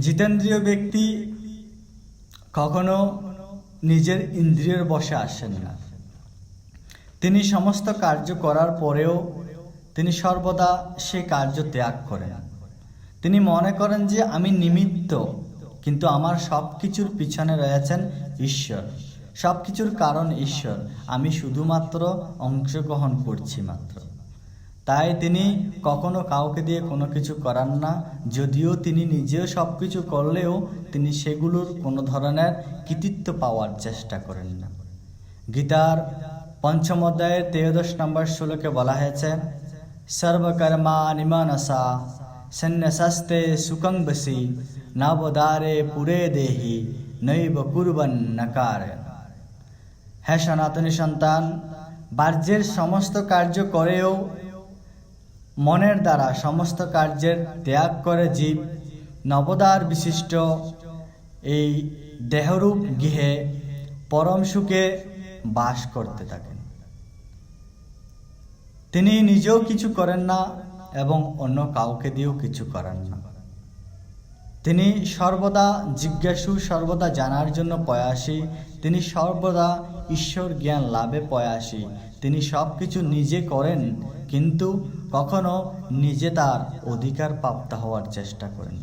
জিতেন্দ্রীয় ব্যক্তি কখনো নিজের ইন্দ্রিয়ের বশে আসেন না। তিনি সমস্ত কার্য করার পরেও তিনি সর্বদা সে কার্য ত্যাগ করেন। তিনি মনে করেন যে আমি নিমিত্ত, কিন্তু আমার সব কিছুর পিছনে রয়েছেন ঈশ্বর। সব কিছুর কারণ ঈশ্বর। আমি শুধুমাত্র অংশগ্রহণ করছি মাত্র। তাই তিনি কখনো কাউকে দিয়ে কোনো কিছু করান না। যদিও তিনি নিজেও সব কিছু করলেও তিনি সেগুলোর কোনো ধরনের কৃতিত্ব পাওয়ার চেষ্টা করেন না। গীতার পঞ্চম অধ্যায়ের তেরোদশ নম্বর শ্লোকে বলা হয়েছে সর্বকর্মা নিমানসা সন্ন্যাসাস্তে সুখং বসি, নবদারে পুরে দেহি, নৈব কুরবন নকার। হ্যাঁ সনাতনী সন্তান, বাহ্যের সমস্ত কার্য করেও মনের দ্বারা সমস্ত কার্যের ত্যাগ করে জীব নবদার বিশিষ্ট এই দেহরূপ গৃহে পরম সুখে বাস করতে থাকেন। তিনি নিজেও কিছু করেন না এবং অন্য কাউকে দিয়েও কিছু করেন না। তিনি সর্বদা জিজ্ঞাসু, সর্বদা জানার জন্য প্রয়াসী, তিনি সর্বদা ঈশ্বর জ্ঞান লাভে প্রয়াসী, তিনি সব কিছু নিজে করেন কিন্তু কখনও নিজে তার অধিকার প্রাপ্ত হওয়ার চেষ্টা করেন।